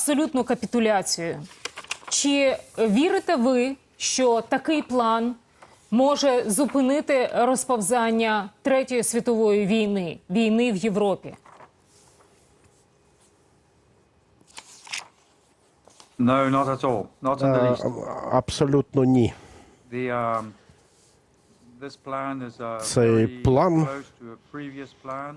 абсолютну капітуляцію. Чи вірите ви, що такий план може зупинити розповзання Третьої світової війни, війни в Європі? No, not at all. Not in the Е, least. Абсолютно ні. The, um, Цей very план.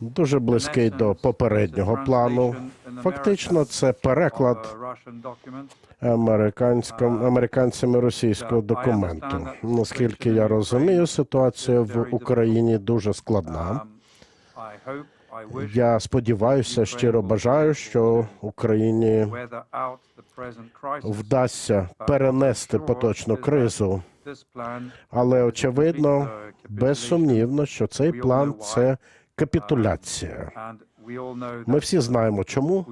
Дуже близький до попереднього плану. Фактично, це переклад Russian американцями російського документу. Наскільки я розумію, ситуація в Україні дуже складна. Um, Я сподіваюся, щиро бажаю, що Україні вдасться перенести поточну кризу. Але очевидно, безсумнівно, що цей план це капітуляція. Ми всі знаємо, чому.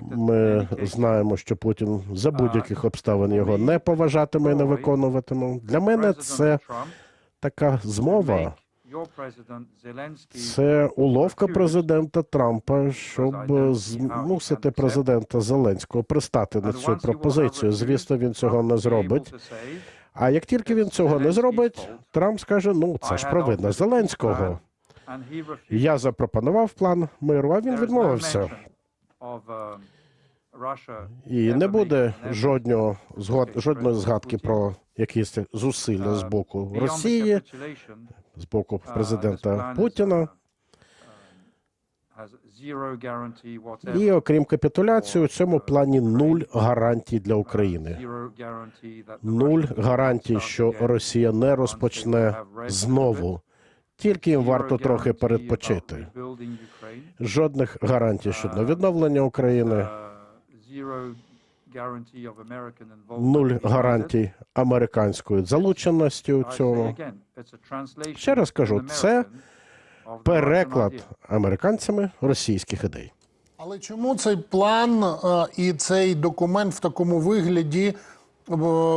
Ми знаємо, що Путін за будь-яких обставин його не поважатиме і не виконуватиме. Для мене це така змова. Це уловка президента Трампа, щоб змусити президента Зеленського пристати на цю пропозицію. Звісно, він цього не зробить. А як тільки він цього не зробить, Трамп скаже: ну це ж провина Зеленського. Я запропонував план миру, а він відмовився. І не буде жодного згод, жодної згадки про якісь зусилля з боку Росії, з боку президента Путіна. І окрім капітуляції, у цьому плані нуль гарантій для України. Нуль гарантій, що Росія не розпочне знову. Тільки їм варто трохи передпочити. Жодних гарантій щодо відновлення України, нуль гарантій американської залученості у цьому. Ще раз кажу, це переклад американцями російських ідей. Але чому цей план е, і цей документ в такому вигляді е,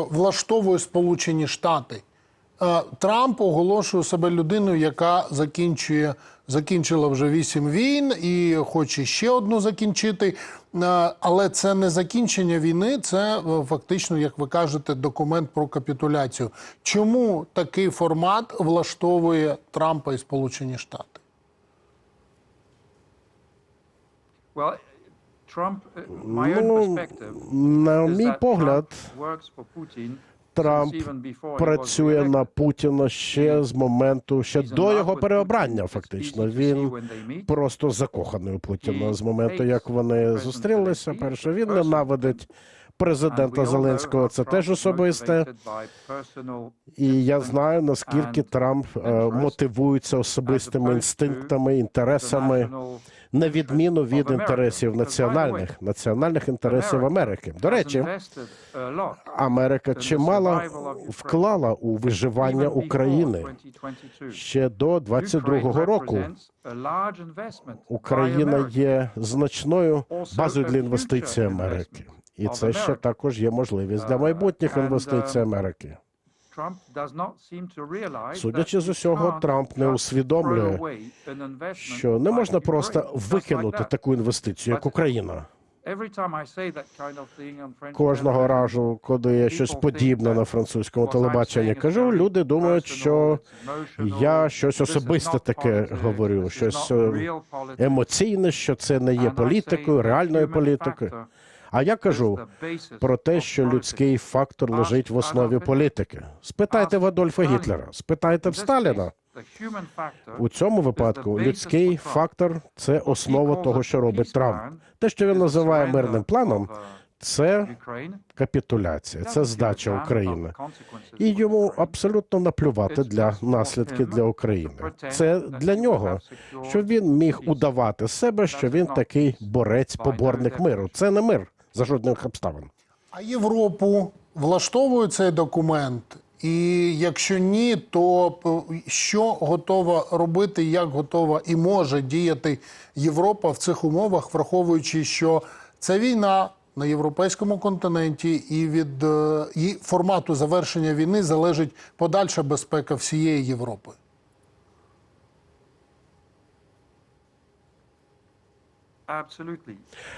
влаштовує Сполучені Штати? Е, Трамп оголошує себе людиною, яка закінчує, закінчила вже вісім війн і хоче ще одну закінчити. Е, Але це не закінчення війни, це е, фактично, як ви кажете, документ про капітуляцію. Чому такий формат влаштовує Трампа і Сполучені Штати? Well, Trump, uh, my own Ну, perspective на is мій погляд, Трамп працює на Путіна ще з моменту, ще до його переобрання. Фактично, він просто закоханий у Путіна з моменту, як вони зустрілися. Перше він ненавидить президента Зеленського. Це теж особисте. І я знаю наскільки Трамп е, мотивується особистими інстинктами, інтересами. На відміну від інтересів національних національних інтересів Америки. До речі, a Америка чимало вклала у виживання України ще до 22-го року. Україна є значною базою для інвестицій Америки, і це ще також є можливість для Uh, майбутніх інвестицій um, Америки. Судячи з усього, Трамп не усвідомлює, що не можна просто викинути таку інвестицію, як Україна. Кожного разу, коли я щось подібне на французькому телебаченні кажу, люди думають, що я щось особисте таке говорю, щось е, емоційне, що це не є політикою, реальною політикою. А я кажу про те, що людський фактор лежить в основі політики. Спитайте в Адольфа Гітлера, спитайте в Сталіна. У цьому випадку людський фактор це основа того, що робить Трамп. Те, що він називає мирним планом, це капітуляція, це здача України. І йому абсолютно наплювати для наслідки для України. Це для нього, щоб він міг удавати себе, що він такий борець-поборник миру. Це не мир за жодних обставин. А Європу влаштовує цей документ? І якщо ні, то що готова робити, як готова і може діяти Європа в цих умовах, враховуючи, що це війна на європейському континенті, і від е, і формату завершення війни залежить подальша безпека всієї Європи.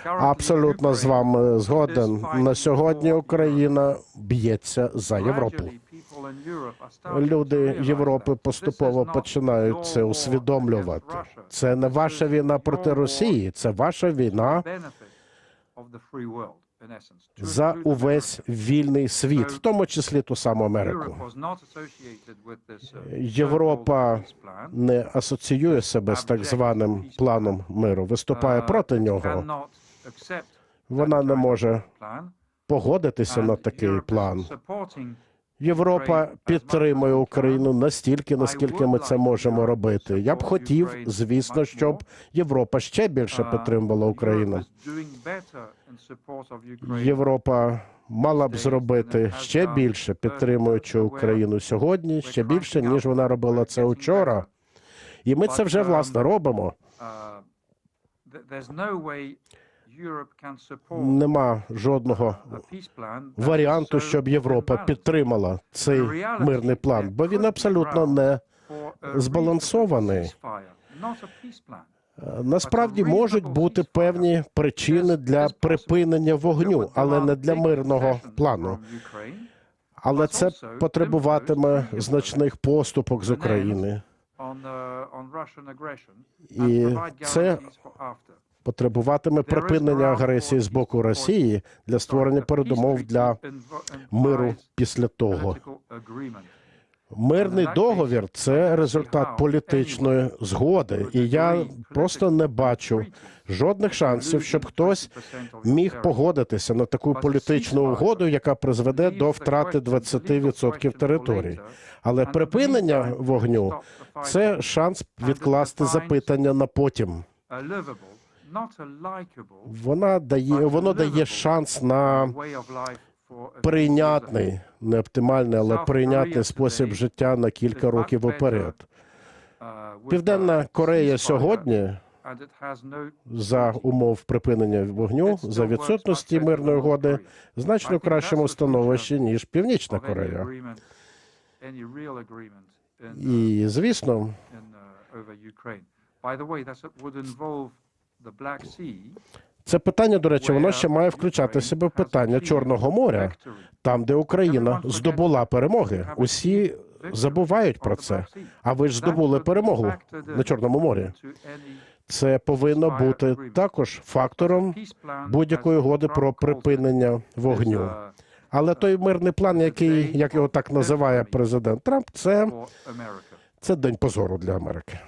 Абсолютно з вами згоден. На сьогодні Україна б'ється за Європу. Люди Європи поступово починають це усвідомлювати. Це не ваша війна проти Росії, це ваша війна за увесь вільний світ, в тому числі ту саму Америку. Європа не асоціює себе з так званим планом миру, виступає проти нього. Вона не може погодитися на такий план. Європа підтримує Україну настільки, наскільки ми це можемо робити. Я б хотів, звісно, щоб Європа ще більше підтримувала Україну. Європа мала б зробити ще більше, підтримуючи Україну сьогодні, ще більше ніж вона робила це учора. І ми це вже власне робимо. Нема жодного варіанту, щоб Європа підтримала цей мирний план, бо він абсолютно не збалансований. Насправді можуть бути певні причини для припинення вогню, але не для мирного плану. Але це потребуватиме значних поступок з України. І це потребуватиме припинення агресії з боку Росії для створення передумов для миру після того. Мирний договір це результат політичної згоди, і я просто не бачу жодних шансів, щоб хтось міг погодитися на таку політичну угоду, яка призведе до втрати 20% територій. Але припинення вогню це шанс відкласти запитання на потім. Вона дає воно дає шанс на прийнятний, не оптимальний, але прийнятний спосіб життя на кілька років уперед. Південна Корея сьогодні за умов припинення вогню за відсутності мирної угоди значно кращому становищі ніж Північна Корея. І звісно, це питання, до речі, воно ще має включати в себе питання Чорного моря, там, де Україна здобула перемоги. Усі забувають про це. А ви ж здобули перемогу на Чорному морі. Це повинно бути також фактором будь-якої угоди про припинення вогню. Але той мирний план, який як його так називає президент Трамп, це, це день позору для Америки.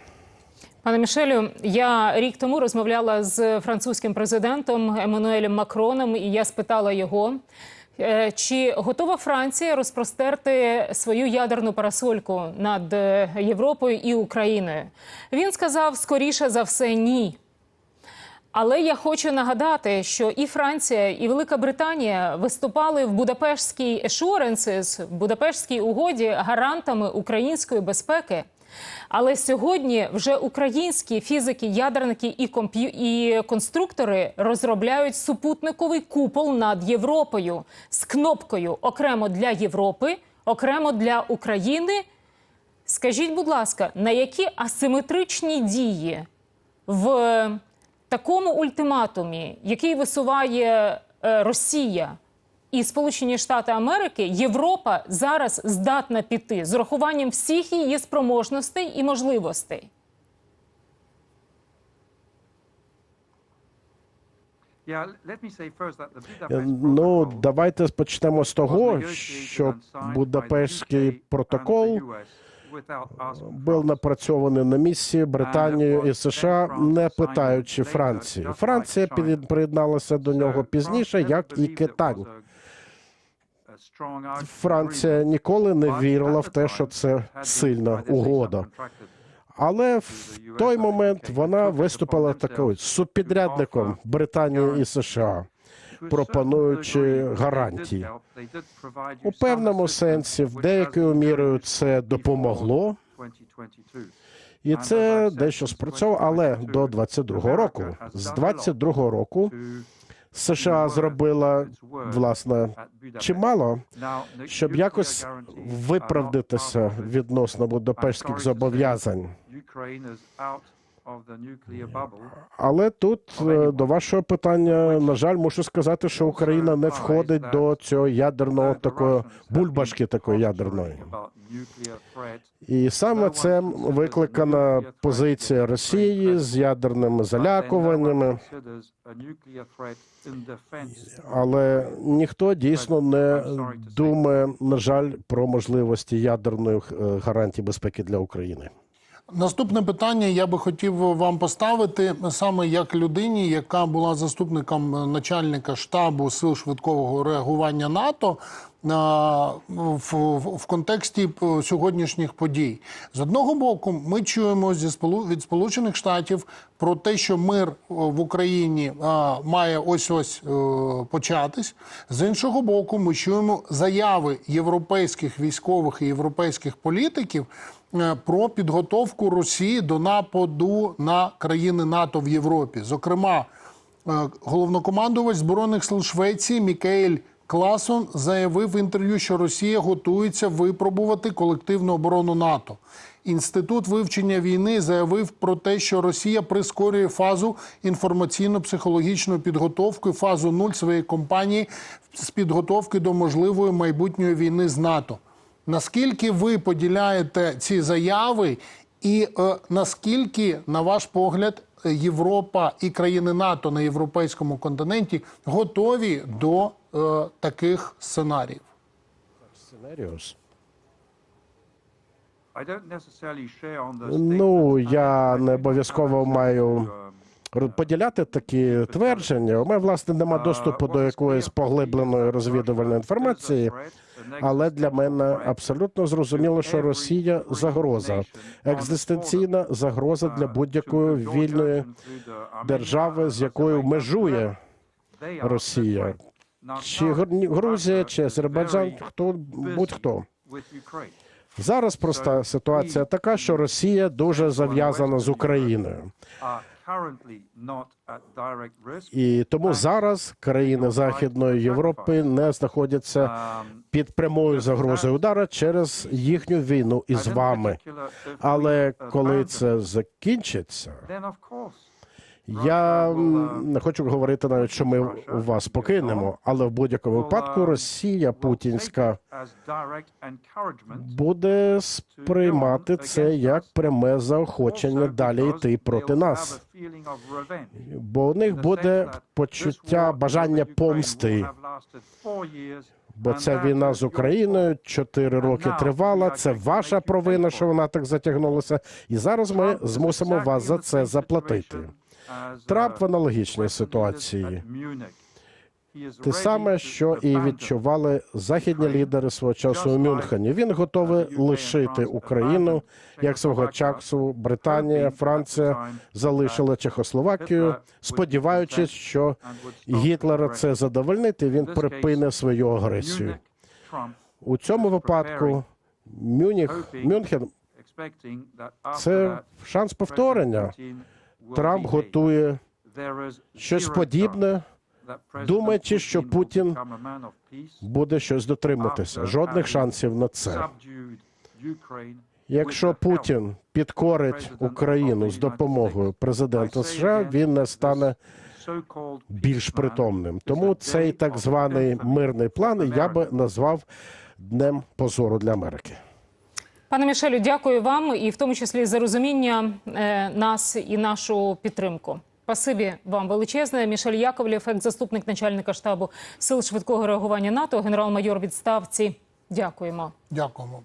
Пане Мішелю, я рік тому розмовляла з французьким президентом Еммануелем Макроном, і я спитала його, е, чи готова Франція розпростерти свою ядерну парасольку над е, Європою і Україною. Він сказав скоріше за все ні. Але я хочу нагадати, що і Франція, і Велика Британія виступали в Будапештській Assurances, в Будапештській угоді гарантами української безпеки. Але сьогодні вже українські фізики, ядерники і комп'ю і конструктори розробляють супутниковий купол над Європою з кнопкою окремо для Європи, окремо для України. Скажіть, будь ласка, на які асиметричні дії в такому ультиматумі, який висуває е, Росія і Сполучені Штати Америки, Європа зараз здатна піти з урахуванням всіх її спроможностей і можливостей? Ну, давайте почнемо з того, що Будапештський протокол був напрацьований на місці Британією і США, не питаючи Франції. Франція приєдналася до нього пізніше, як і Китай. Франція ніколи не вірила в те, що це сильна угода. Але в той момент вона виступила такою субпідрядником Британії і США, пропонуючи гарантії. У певному сенсі, в деякою мірою це допомогло, і це дещо спрацьовувало, але до 22-го року. З 22-го року США зробила власне чимало, щоб якось виправдатися відносно будапештських зобов'язань. Але тут е, до вашого питання, на жаль, мушу сказати, що Україна не входить до цього ядерного такої бульбашки такої ядерної. І саме це викликана позиція Росії з ядерними залякуваннями. Але ніхто дійсно не думає, на жаль, про можливості ядерної е, гарантії безпеки для України. Наступне питання я би хотів вам поставити саме як людині, яка була заступником начальника штабу сил швидкого реагування НАТО в, в, в контексті е, сьогоднішніх подій. З одного боку, ми чуємо зі від Сполучених Штатів про те, що мир е, в Україні має ось ось початись. З іншого боку, ми чуємо заяви європейських військових і європейських політиків е, про підготовку Росії до нападу на країни НАТО в Європі. Зокрема, е, головнокомандувач збройних сил Швеції Мікаель Класон заявив в інтерв'ю, що Росія готується випробувати колективну оборону НАТО. Інститут вивчення війни заявив про те, що Росія прискорює фазу інформаційно-психологічної підготовки, фазу нуль своєї компанії з підготовки до можливої майбутньої війни з НАТО. Наскільки ви поділяєте ці заяви, і е, наскільки, на ваш погляд, Європа і країни НАТО на європейському континенті готові до е, таких сценаріїв? Ну, я не обов'язково маю um, поділяти такі твердження. У мене власне нема доступу до якоїсь поглибленої розвідувальної інформації. Але для мене абсолютно зрозуміло, що Росія загроза, екзистенційна загроза для будь-якої вільної держави, з якою межує Росія. Чи Гр- Грузія, чи Азербайджан, хто будь-хто. Зараз проста ситуація така, що Росія дуже зав'язана з Україною. І тому зараз країни Західної Європи не знаходяться під прямою загрозою удара через їхню війну із вами. Але коли це закінчиться, я не хочу говорити навіть, що ми вас покинемо, але в будь-якому випадку Росія путінська буде сприймати це як пряме заохочення далі йти проти нас. Бо у них буде почуття бажання помсти. Бо ця війна з Україною чотири роки тривала. Це ваша провина, що вона так затягнулася. І зараз ми змусимо вас за це заплатити. Трамп в аналогічній ситуації. Те саме, що і відчували західні лідери свого часу у Мюнхені. Він готовий лишити Україну як свого часу Британія, Франція залишила Чехословакію, сподіваючись, що Гітлера це задовольнить, і він припине свою агресію. У цьому випадку Мюніх, Мюнхен це шанс повторення. Трамп готує щось подібне, думаючи, що Путін буде щось дотримуватися. Жодних шансів на це. Якщо Путін підкорить Україну з допомогою президента США, він не стане більш притомним. Тому цей так званий мирний план я би назвав днем позору для Америки. Пане Мішелю, дякую вам і в тому числі за розуміння е, нас і нашу підтримку. Спасибі вам величезне. Мішель Яковлєв, екс-заступник начальника штабу сил швидкого реагування НАТО, генерал-майор відставці. Дякуємо. Дякуємо.